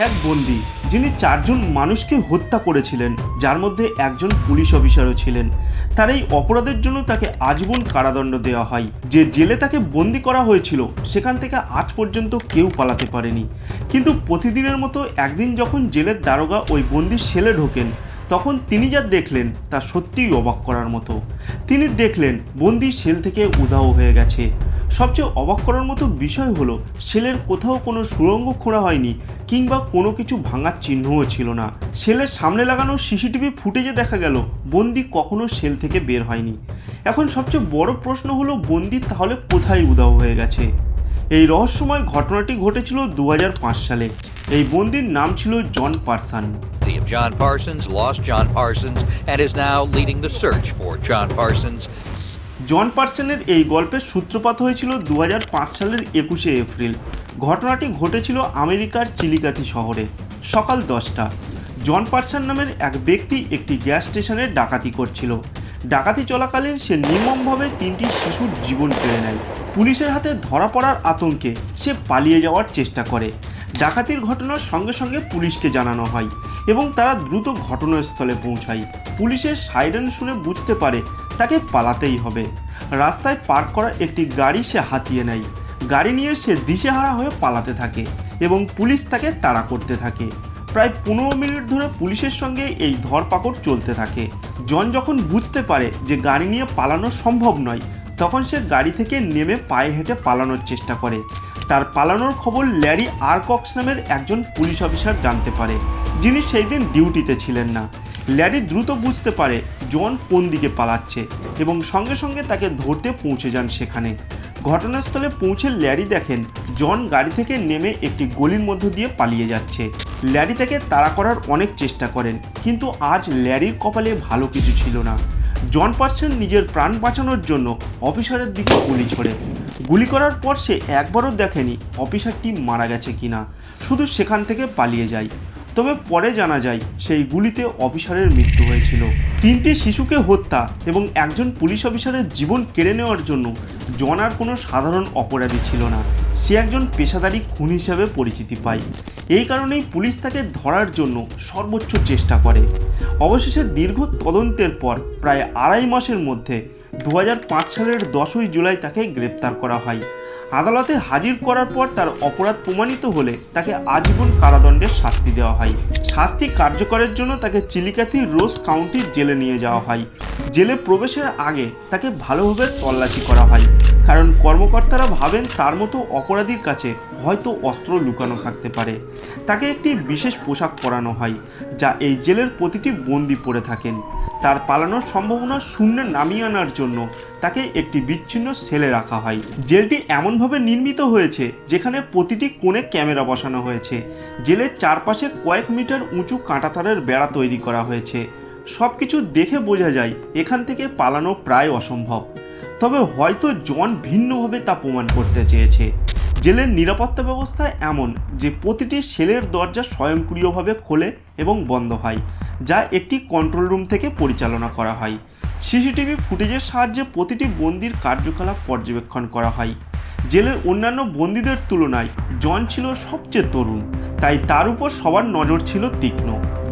এক বন্দি, যিনি চারজন মানুষকে হত্যা করেছিলেন, যার মধ্যে একজন পুলিশ অফিসারও ছিলেন। তার এই অপরাধের জন্য তাকে আজীবন কারাদণ্ড দেওয়া হয়। যে জেলে তাকে বন্দি করা হয়েছিল, সেখান থেকে আজ পর্যন্ত কেউ পালাতে পারেনি। কিন্তু প্রতিদিনের মতো একদিন যখন জেলের দারোগা ওই বন্দির সেলে ঢোকেন তখন তিনি যা দেখলেন তা সত্যিই অবাক করার মতো। তিনি দেখলেন বন্দি সেল থেকে উধাও হয়ে গেছে। সবচেয়ে অবাক করার মতো বিষয় হলো সেলের কোথাও কোনো সুড়ঙ্গ খোঁড়া হয়নি কিংবা কোনো কিছু ভাঙার চিহ্নও ছিল না। সেলের সামনে লাগানো সিসিটিভি ফুটেজে দেখা গেল, বন্দি কখনো সেল থেকে বের হয়নি। এখন সবচেয়ে বড় প্রশ্ন হলো, বন্দি তাহলে কোথায় উধাও হয়ে গেছে? এই রহস্যময় ঘটনাটি ঘটেছিল দু হাজার পাঁচ সালে। এই বন্দির নাম ছিল John Parson. Of John Parsons lost John Parsons and is now leading the search for John Parsons. John পার্সনের এই গল্পের সূত্রপাত হয়েছিল দু হাজার পাঁচ সালের একুশে এপ্রিল। ঘটনাটি ঘটেছিল আমেরিকার চিলিকাতি শহরে সকাল দশটা। জন পার্সন নামের এক ব্যক্তি একটি গ্যাস স্টেশনে ডাকাতি করছিল। ডাকাতি চলাকালীন সে নির্মমভাবে তিনটি শিশুর জীবন কেড়ে নেয়। পুলিশের হাতে ধরা পড়ার আতঙ্কে সে পালিয়ে যাওয়ার চেষ্টা করে। ডাকাতির ঘটনার সঙ্গে সঙ্গে পুলিশকে জানানো হয় এবং তারা দ্রুত ঘটনাস্থলে পৌঁছায়। পুলিশের সাইরেন শুনে বুঝতে পারে তাকে পালাতেই হবে। রাস্তায় পার্ক করা একটি গাড়ি সে হাতিয়ে নেয়। গাড়ি নিয়ে সে দিশেহারা হয়ে পালাতে থাকে এবং পুলিশ তাকে তাড়া করতে থাকে। প্রায় পনেরো মিনিট ধরে পুলিশের সঙ্গে এই ধরপাকড় চলতে থাকে। জন যখন বুঝতে পারে যে গাড়ি নিয়ে পালানো সম্ভব নয়, তখন সে গাড়ি থেকে নেমে পায়ে হেঁটে পালানোর চেষ্টা করে। তার পালানোর খবর ল্যারি আরকক্স নামের একজন পুলিশ অফিসার জানতে পারে, যিনি সেই দিন ডিউটিতে ছিলেন না। ল্যারি দ্রুত বুঝতে পারে জন কোন দিকে পালাচ্ছে এবং সঙ্গে সঙ্গে তাকে ধরতে পৌঁছে যান সেখানে। ঘটনাস্থলে পৌঁছে ল্যারি দেখেন জন গাড়ি থেকে নেমে একটি গলির মধ্য দিয়ে পালিয়ে যাচ্ছে। ল্যারি তাকে তাড়া করার অনেক চেষ্টা করেন, কিন্তু আজ ল্যারির কপালে ভালো কিছু ছিল না। জন পার্সেন নিজের প্রাণ বাঁচানোর জন্য অফিসারের দিকে গুলি ছোড়ে। গুলি করার পর সে একবারও দেখেনি অফিসারটি মারা গেছে কিনা। শুধু সেখান থেকে পালিয়ে যায়। তবে পরে জানা যায়, সেই গুলিতে অফিসারের মৃত্যু হয়েছিল। তিনটি শিশুকে হত্যা এবং একজন পুলিশ অফিসারের জীবন কেড়ে নেওয়ার জন্য জন আর কোনো সাধারণ অপরাধী ছিল না। সে একজন পেশাদারি খুন হিসেবে পরিচিতি পায়। এই কারণেই পুলিশ তাকে ধরার জন্য সর্বোচ্চ চেষ্টা করে। অবশেষে দীর্ঘ তদন্তের পর প্রায় আড়াই মাসের মধ্যে দু হাজার পাঁচ সালের দশই জুলাই তাকে গ্রেপ্তার করা হয়। আদালতে হাজির করার পর তার অপরাধ প্রমাণিত হলে তাকে আজীবন কারাদণ্ডের শাস্তি দেওয়া হয়। শাস্তি কার্যকরের জন্য তাকে চিলিকাতি রোজ কাউন্টির জেলে নিয়ে যাওয়া হয়। জেলে প্রবেশের আগে তাকে ভালোভাবে তল্লাশি করা হয়। কারণ কর্মকর্তারা ভাবেন তার মতো অপরাধীর কাছে হয়তো অস্ত্র লুকানো থাকতে পারে। তাকে একটি বিশেষ পোশাক পরানো হয়, যা এই জেলের প্রতিটি বন্দি পরে থাকেন। তার পালানোর সম্ভাবনা শূন্যে নামিয়ে আনার জন্য তাকে একটি বিচ্ছিন্ন সেলে রাখা হয়। জেলটি এমনভাবে নির্মিত হয়েছে, যেখানে প্রতিটি কোণে ক্যামেরা বসানো হয়েছে। জেলের চারপাশে কয়েক মিটার উঁচু কাঁটাতারের বেড়া তৈরি করা হয়েছে। সব কিছু দেখে বোঝা যায়, এখান থেকে পালানো প্রায় অসম্ভব। তবে হয়তো জন ভিন্নভাবে তা প্রমাণ করতে চেয়েছে। জেলের নিরাপত্তা ব্যবস্থা এমন যে প্রতিটি সেলের দরজা স্বয়ংক্রিয়ভাবে খোলে এবং বন্ধ হয়, যা একটি কন্ট্রোল রুম থেকে পরিচালনা করা হয়। সিসিটিভি ফুটেজের সাহায্যে প্রতিটি বন্দির কার্যকলাপ পর্যবেক্ষণ করা হয়। জেলের অন্যান্য বন্দীদের তুলনায় জন ছিল সবচেয়ে তরুণ, তাই তার উপর সবার নজর ছিল তীক্ষ্ণ।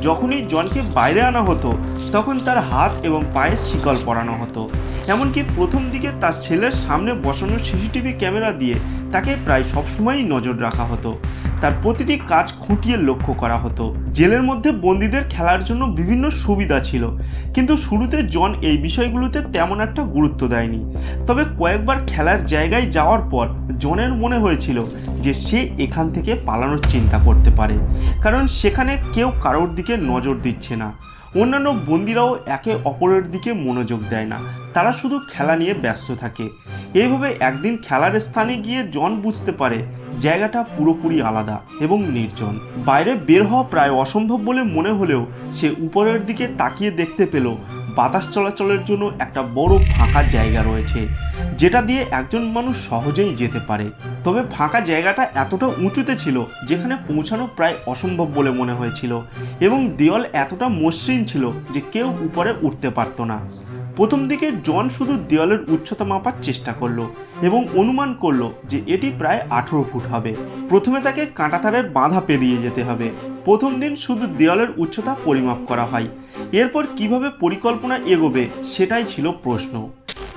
যখনই জনকে বাইরে আনা হতো, তখন তার হাত এবং পায়ে শিকল পরানো হতো। এমনকি প্রথম দিকে তার ছেলের সামনে বসানো সিসিটিভি ক্যামেরা দিয়ে তাকে প্রায় সবসময়ই নজর রাখা হতো। তার প্রতিটি কাজ খুঁটিয়ে লক্ষ্য করা হতো। জেলের মধ্যে বন্দীদের খেলার জন্য বিভিন্ন সুবিধা ছিল। কিন্তু শুরুতে জন এই বিষয়গুলোতে তেমন একটা গুরুত্ব দেয়নি। তবে কয়েকবার খেলার জায়গায় যাওয়ার পর জনের মনে হয়েছিল যে সে এখান থেকে পালানোর চিন্তা করতে পারে। কারণ সেখানে কেউ কারোর দিকে নজর দিচ্ছে না। অন্যান্য বন্দিরাও একে অপরের দিকে মনোযোগ দেয় না। তারা শুধু খেলা নিয়ে ব্যস্ত থাকে। এইভাবে একদিন খেলার স্থানে গিয়ে জন বুঝতে পারে, জায়গাটা পুরোপুরি আলাদা এবং নির্জন। বাইরে বের হওয়া প্রায় অসম্ভব বলে মনে হলেও সে উপরের দিকে তাকিয়ে দেখতে পেল বাতাস চলাচলের জন্য একটা বড় ফাঁকা জায়গা রয়েছে, যেটা দিয়ে একজন মানুষ সহজেই যেতে পারে। তবে ফাঁকা জায়গাটা এতটা উঁচুতে ছিল, যেখানে পৌঁছানো প্রায় অসম্ভব বলে মনে হয়েছিল এবং দেওয়াল এতটা মসৃণ ছিল যে কেউ উপরে উঠতে পারতো না। প্রথম দিকে জন শুধু দেওয়ালের উচ্চতা মাপার চেষ্টা করল এবং অনুমান করল যে এটি প্রায় আঠেরো ফুট হবে। প্রথমে তাকে কাঁটাতারের বাঁধা পেরিয়ে যেতে হবে। প্রথম দিন শুধু দেওয়ালের উচ্চতা পরিমাপ করা হয়। এরপর কীভাবে পরিকল্পনা এগোবে সেটাই ছিল প্রশ্ন।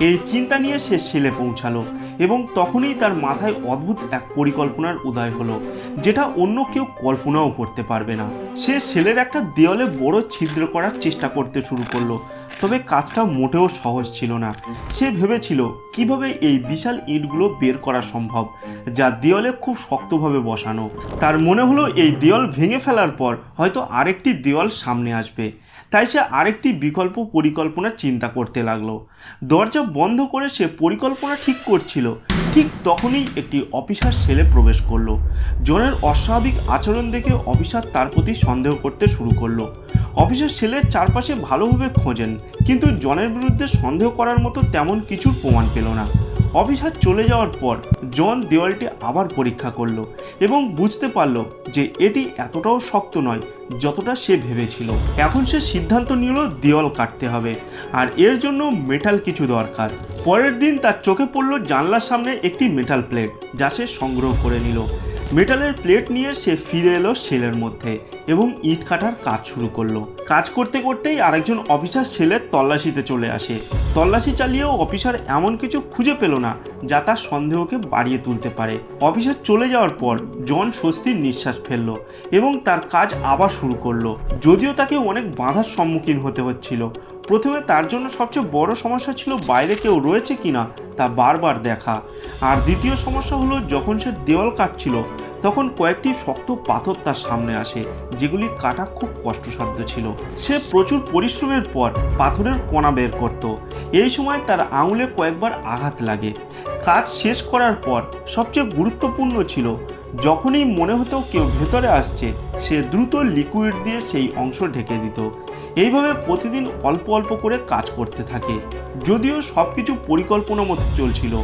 এই চিন্তা নিয়ে সে সেলে পৌঁছালো এবং তখনই তার মাথায় অদ্ভুত এক পরিকল্পনার উদয় হলো, যেটা অন্য কেউ কল্পনাও করতে পারবে না। সে সেলের একটা দেওয়ালে বড় ছিদ্র করার চেষ্টা করতে শুরু করল তবে কাজটা মোটেও সহজ ছিল না। সে ভেবেছিল, কীভাবে এই বিশাল ইটগুলো বের করা সম্ভব, যা দেওয়ালে খুব শক্তভাবে বসানো। তার মনে হলো এই দেওয়াল ভেঙে ফেলার পর হয়তো আরেকটি দেওয়াল সামনে আসবে। তাই সে আরেকটি বিকল্প পরিকল্পনার চিন্তা করতে লাগল। দরজা বন্ধ করে সে পরিকল্পনা ঠিক করছিল। ঠিক তখনই একটি অফিসার সেলে প্রবেশ করল। জনের অস্বাভাবিক আচরণ দেখে অফিসার তার প্রতি সন্দেহ করতে শুরু করল। অফিসার সেলের চারপাশে ভালোভাবে খোঁজেন, কিন্তু জনের বিরুদ্ধে সন্দেহ করার মতো তেমন কিছুর প্রমাণ পেল না। অফিসার চলে যাওয়ার পর জন দেওয়ালটি আবার পরীক্ষা করল এবং বুঝতে পারল যে এটি এতটাও শক্ত নয় যতটা সে ভেবেছিল। এখন সে সিদ্ধান্ত নিল দেওয়াল কাটতে হবে, আর এর জন্য মেটাল কিছু দরকার। পরের দিন তার চোখে পড়ল জানলার সামনে একটি মেটাল প্লেট যা সে সংগ্রহ করে নিল। মেটালের প্লেট নিয়ে সে ফিরে এলো সেলের মধ্যে এবং ইট কাটার কাজ শুরু করল। কাজ করতে করতেই আরেকজন অফিসার ছেলের তল্লাশিতে চলে আসে। তল্লাশি চালিয়েও অফিসার এমন কিছু খুঁজে পেল না, যা তার সন্দেহকে বাড়িয়ে তুলতে পারে। অফিসার চলে যাওয়ার পর জন স্বস্তির নিঃশ্বাস ফেলল এবং তার কাজ আবার শুরু করল। যদিও তাকে অনেক বাধার সম্মুখীন হতে হচ্ছিল। প্রথমে তার জন্য সবচেয়ে বড় সমস্যা ছিল বাইরে কেউ রয়েছে কিনা তা বারবার দেখা। আর দ্বিতীয় সমস্যা হলো যখন সে দেওয়াল কাটছিল তখন কয়েকটি শক্ত পাথর তার সামনে আসে, যেগুলি কাটা খুব কষ্টসাধ্য ছিল। সে প্রচুর পরিশ্রমের পর পাথরের কণা বের করত। এই সময় তার আঙুলে কয়েকবার আঘাত লাগে। কাজ শেষ করার পর সবচেয়ে গুরুত্বপূর্ণ ছিল, যখনই মনে হতো কেউ ভেতরে আসছে, সে দ্রুত লিকুইড দিয়ে সেই অংশ ঢেকে দিত। এইভাবে প্রতিদিন অল্প অল্প করে কাজ করতে থাকে। যদিও সব কিছু পরিকল্পনা মতো চলছিল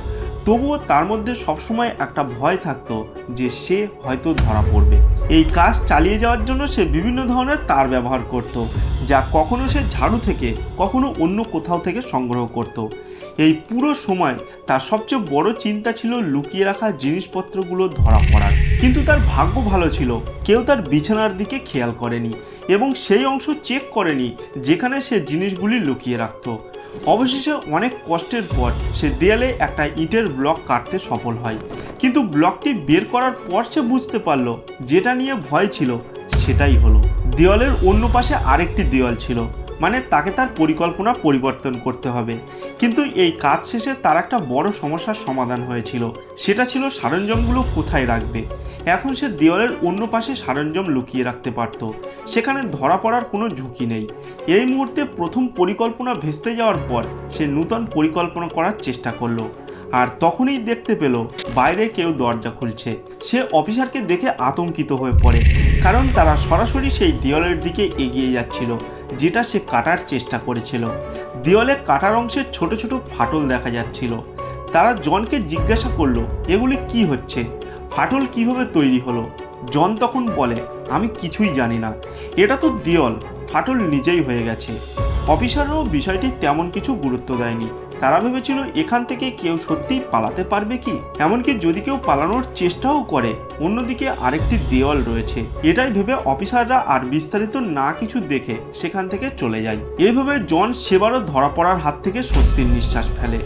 তবুও তার মধ্যে সবসময় একটা ভয় থাকতো যে সে হয়তো ধরা পড়বে। এই কাজ চালিয়ে যাওয়ার জন্য সে বিভিন্ন ধরনের তার ব্যবহার করত, যা কখনো সে ঝাড়ু থেকে, কখনো অন্য কোথাও থেকে সংগ্রহ করত। এই পুরো সময় তার সবচেয়ে বড় চিন্তা ছিল লুকিয়ে রাখা জিনিসপত্রগুলো ধরা পড়ার। কিন্তু তার ভাগ্য ভালো ছিল, কেউ তার বিছানার দিকে খেয়াল করেনি এবং সেই অংশ চেক করেনি, যেখানে সে জিনিসগুলি লুকিয়ে রাখতো। অবশেষে অনেক কষ্টের পর সে দেয়ালে একটা ইটের ব্লক কাটতে সফল হয়। কিন্তু ব্লকটি বের করার পর সে বুঝতে পারল, যেটা নিয়ে ভয় ছিল সেটাই হলো। দেওয়ালের অন্য পাশে আরেকটি দেওয়াল ছিল মানে তাকে তার পরিকল্পনা পরিবর্তন করতে হবে। কিন্তু এই কাজ শেষে তার একটা বড় সমস্যার সমাধান হয়েছিল। সেটা ছিল সরঞ্জামগুলো কোথায় রাখবে? এখন সে দেওয়ালের অন্য পাশে সরঞ্জাম লুকিয়ে রাখতে পারত। সেখানে ধরা পড়ার কোনো ঝুঁকি নেই। এই মুহূর্তে প্রথম পরিকল্পনা ভেস্তে যাওয়ার পর সে নূতন পরিকল্পনা করার চেষ্টা করল। আর তখনই দেখতে পেল, বাইরে কেউ দরজা খুলছে। সে অফিসারকে দেখে আতঙ্কিত হয়ে পড়ে, কারণ তারা সরাসরি সেই দেওয়ালের দিকে এগিয়ে যাচ্ছিল, যেটা সে কাটার চেষ্টা করেছিল। দেওয়ালে কাটার অংশে ছোট ছোট ফাটল দেখা যাচ্ছিল। তারা জনকে জিজ্ঞাসা করল, এগুলি কি হচ্ছে? ফাটল কীভাবে তৈরি হলো? জন তখন বলে, আমি কিছুই জানি না। এটা তো দেওয়াল, ফাটল নিজেই হয়ে গেছে। অফিসাররাও বিষয়টি তেমন কিছু গুরুত্ব দেয়নি। তারা ভেবেছিল এখান থেকে কেউ সত্যিই পালাতে পারবে কি? এমনকি যদি কেউ পালানোর চেষ্টাও করে, অন্যদিকে আরেকটি দেওয়াল রয়েছে। এটাই ভেবে অফিসাররা আর বিস্তারিত না কিছু দেখে সেখান থেকে চলে যায়। এইভাবে জন সেবারও ধরা পড়ার হাত থেকে স্বস্তির নিঃশ্বাস ফেলে।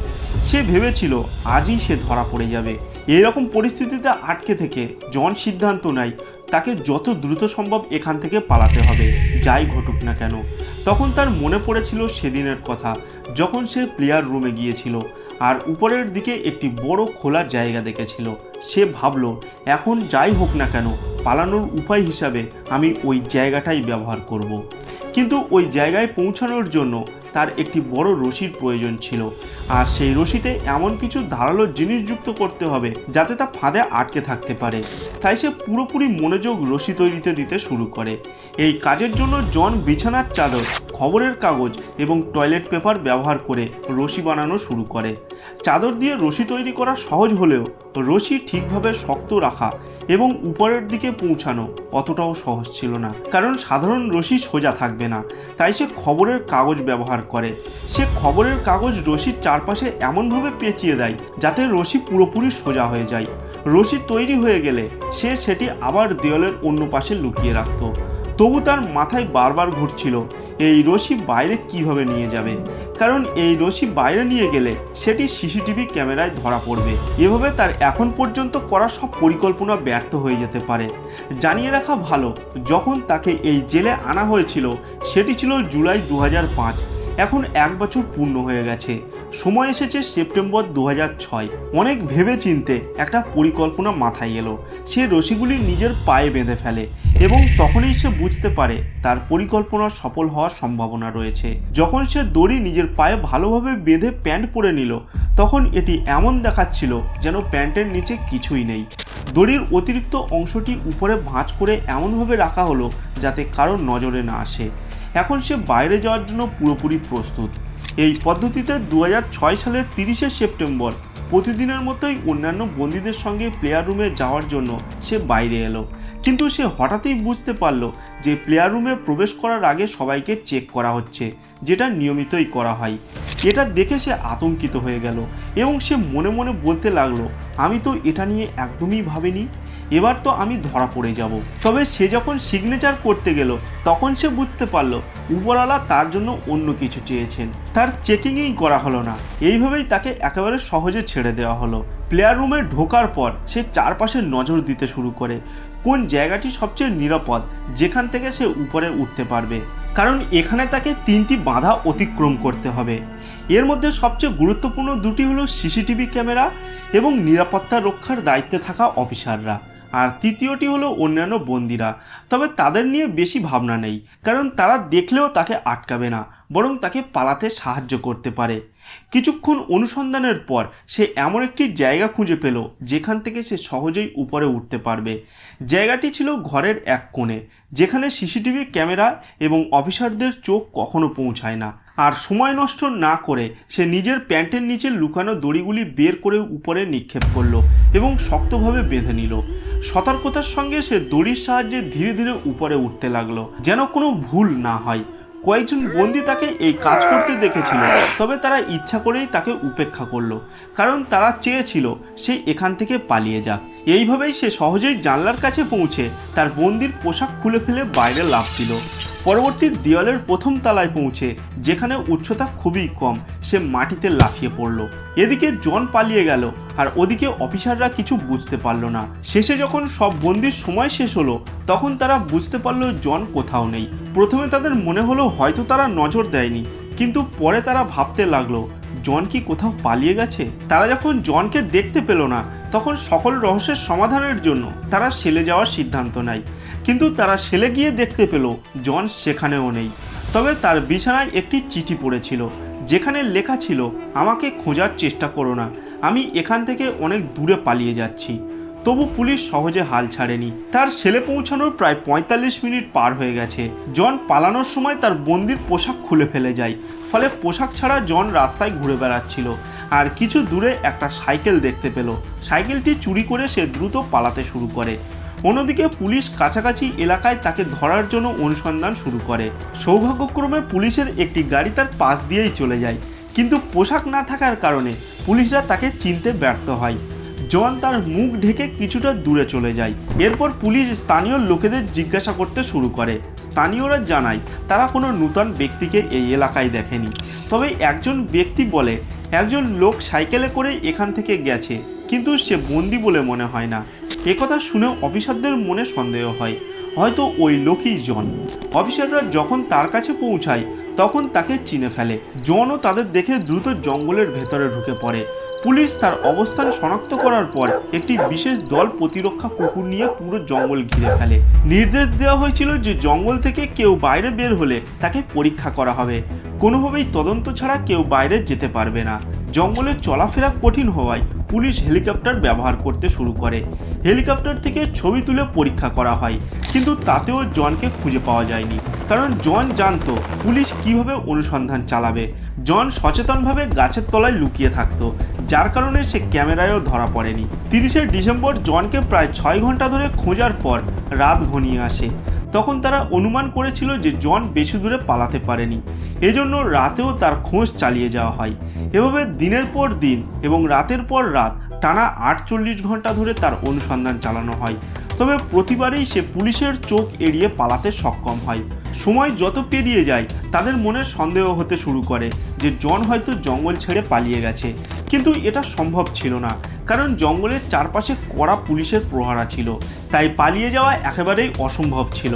সে ভেবেছিল, আজই সে ধরা পড়ে যাবে। এইরকম পরিস্থিতিতে আটকে থেকে জন সিদ্ধান্ত নেয়, তাকে যত দ্রুত সম্ভব এখান থেকে পালাতে হবে, যাই ঘটুক না কেন তখন তার মনে পড়েছিল সেদিনের কথা, যখন সে প্লেয়ার রুমে গিয়েছিল, আর উপরের দিকে একটি বড় খোলা জায়গা দেখেছিল সে ভাবল, এখন যাই হোক না কেন, পালানোর উপায় হিসাবে আমি ওই জায়গাটাই ব্যবহার করব। কিন্তু ওই জায়গায় পৌঁছানোর জন্য তার একটি বড় রশির প্রয়োজন ছিল। আর সেই রশিতে এমন কিছু ধারালো জিনিস যুক্ত করতে হবে, যাতে তা ফাঁদে আটকে থাকতে পারে। তাই সে পুরোপুরি মনোযোগ রশি তৈরিতে দিতে শুরু করে। এই কাজের জন্য জন বিছানার চাদর, খবরের কাগজ এবং টয়লেট পেপার ব্যবহার করে রশি বানানো শুরু করে। চাদর দিয়ে রশি তৈরি করা সহজ হলেও রশি ঠিকভাবে শক্ত রাখা এবং উপরের দিকে পৌঁছানো অতটাও সহজ ছিল না। কারণ সাধারণ রশি সোজা থাকবে না, তাই সে খবরের কাগজ ব্যবহার করে। সে খবরের কাগজ রশির চারপাশে এমনভাবে পেঁচিয়ে দেয় যাতে রশি পুরোপুরি সোজা হয়ে যায়। রশি তৈরি হয়ে গেলে সে সেটি আবার দেওয়ালের অন্য পাশে লুকিয়ে রাখতো। তবু তার মাথায় বারবার ঘুরছিল, এই রশি বাইরে কীভাবে নিয়ে যাবে? কারণ এই রশি বাইরে নিয়ে গেলে সেটি সিসিটিভি ক্যামেরায় ধরা পড়বে। এভাবে তার এখন পর্যন্ত করা সব পরিকল্পনা ব্যর্থ হয়ে যেতে পারে। জানিয়ে রাখা ভালো, যখন তাকে এই জেলে আনা হয়েছিল, সেটি ছিল জুলাই দু হাজার পাঁচ। এখন এক বছর পূর্ণ হয়ে গেছে। সময় এসেছে সেপ্টেম্বর দু ছয়। অনেক ভেবে চিনতে একটা পরিকল্পনা মাথায় এলো। সে রশিগুলি নিজের পায়ে বেঁধে ফেলে এবং তখনই সে বুঝতে পারে তার পরিকল্পনা সফল হওয়ার সম্ভাবনা রয়েছে। যখন সে দড়ি নিজের পায়ে ভালোভাবে বেঁধে প্যান্ট পরে নিল, তখন এটি এমন দেখাচ্ছিল যেন প্যান্টের নিচে কিছুই নেই। দড়ির অতিরিক্ত অংশটি উপরে ভাঁজ করে এমনভাবে রাখা হলো যাতে কারোর নজরে না আসে। এখন সে বাইরে যাওয়ার জন্য পুরোপুরি প্রস্তুত। এই পদ্ধতিতে দু হাজার ছয় সালের তিরিশে সেপ্টেম্বর, প্রতিদিনের মতোই অন্যান্য বন্দীদের সঙ্গে প্লেয়ার রুমে যাওয়ার জন্য সে বাইরে এলো। কিন্তু সে হঠাৎই বুঝতে পারল যে প্লেয়ার রুমে প্রবেশ করার আগে সবাইকে চেক করা হচ্ছে, যেটা নিয়মিতই করা হয়। এটা দেখে সে আতঙ্কিত হয়ে গেল এবং সে মনে মনে বলতে লাগল, আমি তো এটা নিয়ে একদমই ভাবিনি। এবার তো আমি ধরা পড়ে যাব। তবে সে যখন সিগনেচার করতে গেল, তখন সে বুঝতে পারল উপরওয়ালা তার জন্য অন্য কিছু চেয়েছেন। তার চেকিংই করা হলো না। এইভাবেই তাকে একেবারে সহজে ছেড়ে দেওয়া হলো। প্লেয়ার রুমে ঢোকার পর সে চারপাশে নজর দিতে শুরু করে। কোন জায়গাটি সবচেয়ে নিরাপদ, যেখান থেকে সে উপরে উঠতে পারবে? কারণ এখানে তাকে তিনটি বাধা অতিক্রম করতে হবে। এর মধ্যে সবচেয়ে গুরুত্বপূর্ণ দুটি হলো সিসিটিভি ক্যামেরা এবং নিরাপত্তা রক্ষার দায়িত্বে থাকা অফিসাররা। আর তৃতীয়টি হলো অন্যান্য বন্দিরা। তবে তাদের নিয়ে বেশি ভাবনা নেই, কারণ তারা দেখলেও তাকে আটকাবে না, বরং তাকে পালাতে সাহায্য করতে পারে। কিছুক্ষণ অনুসন্ধানের পর সে এমন একটি জায়গা খুঁজে পেল, যেখান থেকে সে সহজেই উপরে উঠতে পারবে। জায়গাটি ছিল ঘরের এক কোণে, যেখানে সিসিটিভি ক্যামেরা এবং অফিসারদের চোখ কখনো পৌঁছায় না। আর সময় নষ্ট না করে সে নিজের প্যান্টের নিচে লুকানো দড়িগুলি বের করে উপরে নিক্ষেপ করল এবং শক্তভাবে বেঁধে নিল। সতর্কতার সঙ্গে সে দড়ির সাহায্যে ধীরে ধীরে উপরে উঠতে লাগল, যেন কোনো ভুল না হয়। কয়েকজন বন্দি তাকে এই কাজ করতে দেখেছিল, তবে তারা ইচ্ছা করেই তাকে উপেক্ষা করল, কারণ তারা চেয়েছিল সে এখান থেকে পালিয়ে যাক। এইভাবেই সে সহজেই জানলার কাছে পৌঁছে তার বন্দির পোশাক খুলে ফেলে বাইরে লাফ দিল। পরবর্তী দেওয়ালের প্রথম তলায় পৌঁছে, যেখানে উচ্চতা খুবই কম, সে মাটিতে লাফিয়ে পড়ল। এদিকে জন পালিয়ে গেল, আর ওদিকে অফিসাররা কিছু বুঝতে পারল না। শেষে যখন সব বন্দির সময় শেষ হলো, তখন তারা বুঝতে পারল জন কোথাও নেই। প্রথমে তাদের মনে হলো হয়তো তারা নজর দেয়নি, কিন্তু পরে তারা ভাবতে লাগল, জন কি কোথাও পালিয়ে গেছে? তারা যখন জনকে দেখতে পেল না, তখন সকল রহস্যের সমাধানের জন্য তারা সেলে যাওয়ার সিদ্ধান্ত নেয়। কিন্তু তারা সেলে গিয়ে দেখতে পেল জন সেখানেও নেই। তবে তার বিছানায় একটি চিঠি পড়েছিল, যেখানে লেখা ছিল, আমাকে খোঁজার চেষ্টা করো না, আমি এখান থেকে অনেক দূরে পালিয়ে যাচ্ছি। তবু পুলিশ সহজে হাল ছাড়েনি। তার ছেলে পৌঁছানোর প্রায় পঁয়তাল্লিশ মিনিট পার হয়ে গেছে। জন পালানোর সময় তার বন্দির পোশাক খুলে ফেলে যায়, ফলে পোশাক ছাড়া জন রাস্তায় ঘুরে বেড়াচ্ছিল। আর কিছু দূরে একটা সাইকেল দেখতে পেল। সাইকেলটি চুরি করে সে দ্রুত পালাতে শুরু করে। অন্যদিকে পুলিশ কাছাকাছি এলাকায় তাকে ধরার জন্য অনুসন্ধান শুরু করে। সৌভাগ্যক্রমে পুলিশের একটি গাড়ি তার পাশ দিয়েই চলে যায়। কিন্তু পোশাক না থাকার কারণে পুলিশরা তাকে চিনতে ব্যর্থ হয়। জন তার মুখ ঢেকে কিছুটা দূরে চলে যায়। এরপর পুলিশ স্থানীয় লোকেদের জিজ্ঞাসা করতে শুরু করে। স্থানীয়রা জানায়, তারা কোনো নূতন ব্যক্তিকে এই এলাকায় দেখেনি। তবে একজন ব্যক্তি বলে, একজন লোক সাইকেলে করে এখান থেকে গেছে, কিন্তু সে বন্দি বলে মনে হয় না। একথা শুনে অফিসারদের মনে সন্দেহ হয়। হয়তো ওই লোকই জন। অফিসাররা যখন তার কাছে পৌঁছায়, তখন তাকে চিনে ফেলে। জনও তাদের দেখে দ্রুত জঙ্গলের ভেতরে ঢুকে পড়ে। পুলিশ তার অবস্থান শনাক্ত করার পর একটি বিশেষ দল প্রতিরক্ষা কুকুর নিয়ে পুরো জঙ্গল ঘিরে ফেলে। নির্দেশ দেওয়া হয়েছিল যে জঙ্গল থেকে কেউ বাইরে বের হলে তাকে পরীক্ষা করা হবে। কোনোভাবেই তদন্ত ছাড়া কেউ বাইরে যেতে পারবে না। জঙ্গলে চলাফেরা কঠিন হওয়ায় পুলিশ হেলিকপ্টার ব্যবহার করতে শুরু করে। হেলিকপ্টার থেকে ছবি তুলে পরীক্ষা করা হয়, কিন্তু তাতেও জনকে খুঁজে পাওয়া যায়নি। কারণ জন জানতো পুলিশ কীভাবে অনুসন্ধান চালাবে। জন সচেতনভাবে গাছের তলায় লুকিয়ে থাকতো, যার কারণে সে ক্যামেরায়ও ধরা পড়েনি। তিরিশে ডিসেম্বর জনকে প্রায় ছয় ঘণ্টা ধরে খোঁজার পর রাত ঘনিয়ে আসে। তখন তারা অনুমান করেছিল যে জন বেশি দূরে পালাতে পারেনি। এজন্য রাতেও তার খোঁজ চালিয়ে যাওয়া হয়। এভাবে দিনের পর দিন এবং রাতের পর রাত টানা আটচল্লিশ ঘণ্টা ধরে তার অনুসন্ধান চালানো হয়। তবে প্রতিবারেই সে পুলিশের চোখ এড়িয়ে পালাতে সক্ষম হয়। সময় যত পেরিয়ে যায়, তাদের মনে সন্দেহ হতে শুরু করে যে জন হয়তো জঙ্গল ছেড়ে পালিয়ে গেছে। কিন্তু এটা সম্ভব ছিল না, কারণ জঙ্গলের চারপাশে কড়া পুলিশের প্রহারা ছিল। তাই পালিয়ে যাওয়া একেবারেই অসম্ভব ছিল।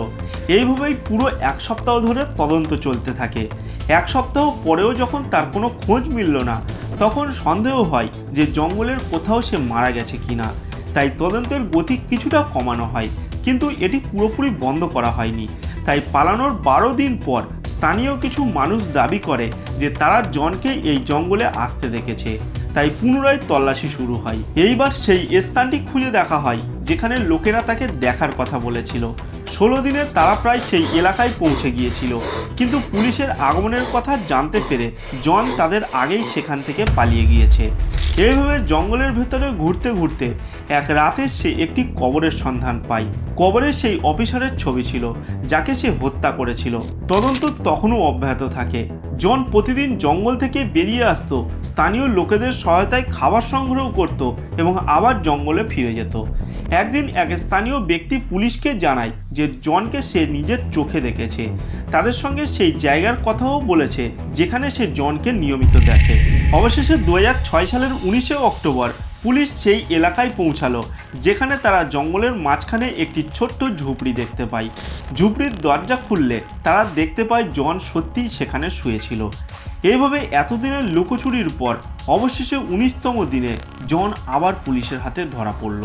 এইভাবেই পুরো এক সপ্তাহ ধরে তদন্ত চলতে থাকে। এক সপ্তাহ পরেও যখন তার কোনো খোঁজ মিলল না, তখন সন্দেহ হয় যে জঙ্গলের কোথাও সে মারা গেছে কিনা। তাই তদন্তের গতি কিছুটা কমানো হয়, কিন্তু এটি পুরোপুরি বন্ধ করা হয়নি। তাই পালানোর বারো দিন পর স্থানীয় কিছু মানুষ দাবি করে যে তারা জনকে এই জঙ্গলে আসতে দেখেছে। তাই পুনরায় তল্লাশি শুরু হয়। এইবার সেই স্থানটি খুঁজে দেখা হয়, যেখানে লোকেরা তাকে দেখার কথা বলেছিল। ষোলো দিনে তারা প্রায় সেই এলাকায় পৌঁছে গিয়েছিল। কিন্তু পুলিশের আগমনের কথা জানতে পেরে জন তাদের আগেই সেখান থেকে পালিয়ে গিয়েছে। এইভাবে জঙ্গলের ভেতরে ঘুরতে ঘুরতে এক রাতে সে একটি কবরের সন্ধান পায়। কবরে সেই অফিসারের ছবি ছিল, যাকে সে হত্যা করেছিল। তদন্ত তখনও অব্যাহত থাকে। জন প্রতিদিন জঙ্গল থেকে বেরিয়ে আসতো, স্থানীয় লোকেদের সহায়তায় খাবার সংগ্রহ করত এবং আবার জঙ্গলে ফিরে যেত। একদিন এক স্থানীয় ব্যক্তি পুলিশকে জানায় যে জনকে সে নিজের চোখে দেখেছে। তাদের সঙ্গে সেই জায়গার কথাও বলেছে, যেখানে সে জনকে নিয়মিত দেখে। অবশেষে দু হাজার ছয় সালের উনিশে অক্টোবর পুলিশ সেই এলাকায় পৌঁছালো, যেখানে তারা জঙ্গলের মাঝখানে একটি ছোট্ট ঝুপড়ি দেখতে পায়। ঝুপড়ির দরজা খুললে তারা দেখতে পায় জন সত্যিই সেখানে শুয়েছিল। এইভাবে এতদিনের লুকোচুরির পর অবশেষে উনিশতম দিনে জন আবার পুলিশের হাতে ধরা পড়ল।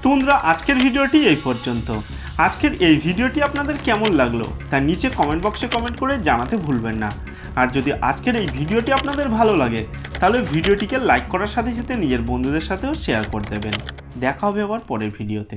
তো বন্ধুরা আজকের ভিডিওটি এই পর্যন্ত। আজকের এই ভিডিওটি আপনাদের কেমন লাগল তা নিচে কমেন্ট বক্সে কমেন্ট করে জানাতে ভুলবেন না। আর যদি আজকের এই ভিডিওটি আপনাদের ভালো লাগে, তাহলে ভিডিওটিকে লাইক করার সাথে সাথে নিজের বন্ধুদের সাথেও শেয়ার করে দেবেন। দেখা হবে আবার পরের ভিডিওতে।